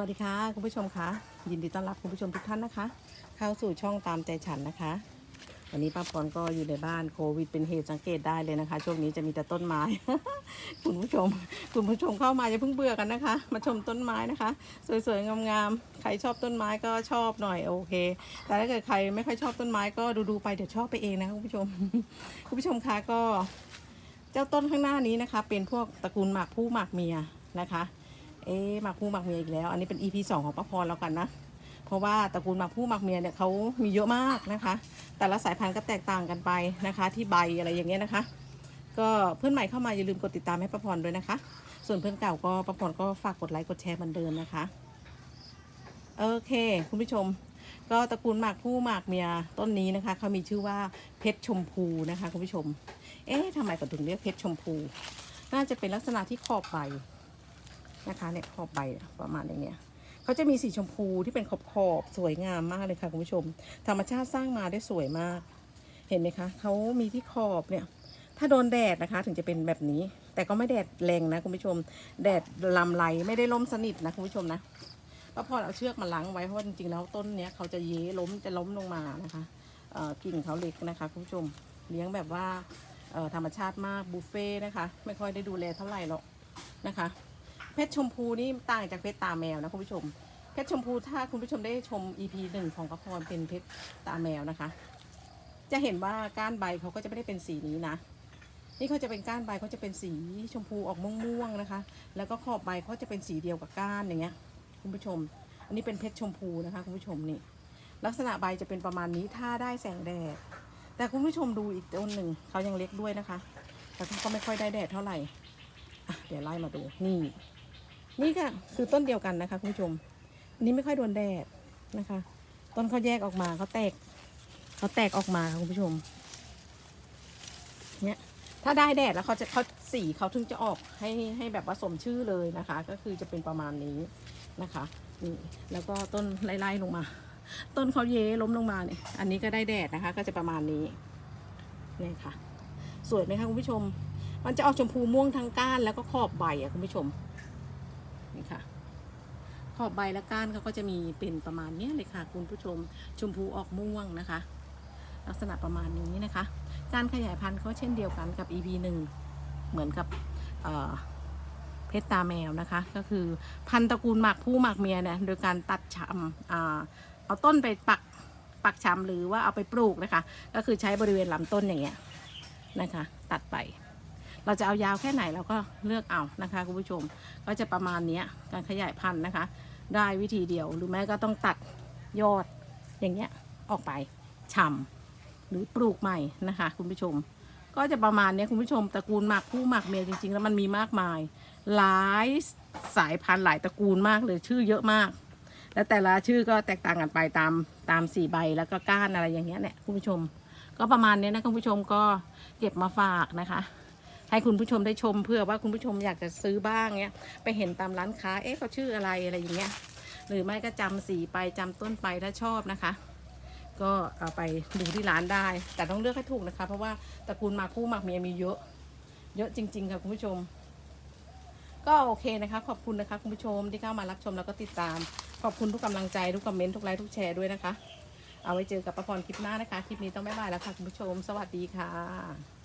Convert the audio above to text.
วัสดีค่ะคุณผู้ชมคะยินดีต้อนรับคุณผู้ชมทุกท่านนะคะ เข้าสู่ช่องตามใจฉันนะคะ วันนี้ป้าพรก็อยู่ในบ้านโควิดเป็นเหตุสังเกตได้เลยนะคะ ช่วงนี้จะมีแต่ต้นไม้ คุณผู้ชม คุณผู้ชมเข้ามาอย่าเพิ่งเบื่อกันนะคะ มาชมต้นไม้นะคะ สวยๆงามๆใครชอบต้นไม้ก็ชอบหน่อยโอเค แต่ถ้าเกิดใครไม่ค่อยชอบต้นไม้ก็ดูๆไปเดี๋ยวชอบไปเองนะคุณผู้ชม คุณผู้ชมคะก็ เจ้าต้นข้างหน้านี้นะคะ เป็นพวกตระกูลหมากผู้หมากเมียนะคะ เอ๊ะหมากผู้หมากเมียอีกแล้ว อันนี้เป็น EP สองของป้าพรแล้วกันนะ เพราะว่าตระกูลหมากผู้หมากเมียเนี่ยเขามีเยอะมากนะคะ แต่ละสายพันธุ์ก็แตกต่างกันไปนะคะ ที่ใบอะไรอย่างเงี้ยนะคะ ก็เพื่อนใหม่เข้ามาอย่าลืมกดติดตามให้ป้าพรด้วยนะคะ ส่วนเพื่อนเก่าก็ป้าพรก็ฝากกดไลค์กดแชร์เหมือนเดิมนะคะโอเค คุณผู้ชมก็ตระกูลหมากผู้หมากเมียต้นนี้นะคะเขามีชื่อว่าเพชรชมพูนะคะคุณผู้ชม เอ๊ะทำไมเขาถึงเรียกเพชรชมพู น่าจะเป็นลักษณะที่ขอบใบ นะคะเนี่ยขอบใบประมาณอย่างเนี้ยเขาจะมีสีชมพูที่เป็นขอบขอบสวยงามมากเลยค่ะคุณผู้ชม ธรรมชาติสร้างมาได้สวยมาก เห็นไหมคะเขามีที่ขอบเนี่ยถ้าโดนแดดนะคะถึงจะเป็นแบบนี้ แต่ก็ไม่แดดแรงนะคุณผู้ชม แดดลำไรไม่ได้ล้มสนิทนะคุณผู้ชมนะป้าพรเอาเชือกมาล้างไว้เพราะจริงๆแล้วต้นเนี้ยเขาจะเย้ล้มจะล้มลงมานะคะกิ่งเขาเล็กนะคะคุณผู้ชมเลี้ยงแบบว่าธรรมชาติมากบุฟเฟ่นะคะ ไม่ค่อยได้ดูแลเท่าไหร่หรอกนะคะ เพชรชมพูนี่ต่างจากเพชรตาแมวนะคุณผู้ชม เพชรชมพูถ้าคุณผู้ชมได้ชม EP หนึ่งของกระพรเป็นเพชรตาแมวนะคะ จะเห็นว่าก้านใบเขาก็จะไม่ได้เป็นสีนี้นะ นี่เขาจะเป็นก้านใบเขาจะเป็นสีชมพูออกม่วงๆนะคะ แล้วก็ขอบใบเขาจะเป็นสีเดียวกับก้านอย่างเงี้ย คุณผู้ชม อันนี้เป็นเพชรชมพูนะคะคุณผู้ชมนี่ ลักษณะใบจะเป็นประมาณนี้ถ้าได้แสงแดด แต่คุณผู้ชมดูอีกต้นหนึ่งเขายังเล็กด้วยนะคะ แต่เขาก็ไม่ค่อยได้แดดเท่าไหร่เดี๋ยวไล่มาดูนี่ นี่ค่ะคือต้นเดียวกันนะคะคุณผู้ชม อันนี้ไม่ค่อยโดนแดดนะคะ ต้นเขาแยกออกมาเขาแตกเขาแตกออกมาค่ะคุณผู้ชม เนี่ยถ้าได้แดดแล้วเขาจะเขาสีเขาถึงจะออกให้ให้แบบว่าสมชื่อเลยนะคะ ก็คือจะเป็นประมาณนี้นะคะนี่แล้วก็ต้นไล่ๆลงมา ต้นเขาเย้ล้มลงมาเนี่ยอันนี้ก็ได้แดดนะคะ ก็จะประมาณนี้นี่ค่ะ สวยไหมคะคุณผู้ชม มันจะออกชมพูม่วงทั้งก้านแล้วก็ขอบใบอะคุณผู้ชม นี่ค่ะ ขอบใบและก้านเขาก็จะมีเป็นประมาณนี้เลยค่ะ คุณผู้ชมชมพูออกม่วงนะคะ ลักษณะประมาณนี้นะคะ การขยายพันธุ์เขาเช่นเดียวกันกับ EP หนึ่งเหมือนกับเเพชรตาแมวนะคะ ก็คือพันธุ์ตระกูลหมากผู้หมากเมียเนี่ยโดยการตัดชำอ่าเอาต้นไปปักปักชำหรือว่าเอาไปปลูกนะคะ ก็คือใช้บริเวณลำต้นอย่างเงี้ยนะคะ ตัดไป เราจะเอายาวแค่ไหนเราก็เลือกเอานะคะคุณผู้ชม ก็จะประมาณนี้การขยายพันธุ์นะคะ ได้วิธีเดียวหรือแม้ก็ต้องตัดยอดอย่างเงี้ยออกไปชำหรือปลูกใหม่นะคะ คุณผู้ชม ก็จะประมาณนี้คุณผู้ชมตระกูลหมากผู้หมากเมียจริง ๆ แล้วมันมีมากมาย หลายสายพันธุ์หลายตระกูลมากเลยชื่อเยอะมาก แล้วแต่ละชื่อก็แตกต่างกันไปตามตามสีใบแล้วก็ก้านอะไรอย่างเงี้ยเนี่ยคุณผู้ชม ก็ประมาณนี้นะคุณผู้ชมก็เก็บมาฝากนะคะ ให้คุณผู้ชมได้ชมเพื่อว่าคุณผู้ชมอยากจะซื้อบ้างเงี้ยไปเห็นตามร้านค้าเอ๊ะเขาชื่ออะไรอะไรอย่างเงี้ยหรือไม่ก็จำสีไปจำต้นไปถ้าชอบนะคะ ก็เอาไปดูที่ร้านได้ แต่ต้องเลือกให้ถูกนะคะ เพราะว่าตระกูลมาคู่มากเมียมีเยอะ เยอะจริง ๆ ค่ะคุณผู้ชม ก็โอเคนะคะ ขอบคุณนะคะคุณผู้ชมที่เข้ามารับชมแล้วก็ติดตาม ขอบคุณทุกกำลังใจทุกคอมเมนต์ทุกไลค์ทุกแชร์ด้วยนะคะ เอาไว้เจอกับประพรคลิปหน้านะคะ คลิปนี้ต้องบ๊ายบายแล้วค่ะคุณผู้ชม สวัสดีค่ะ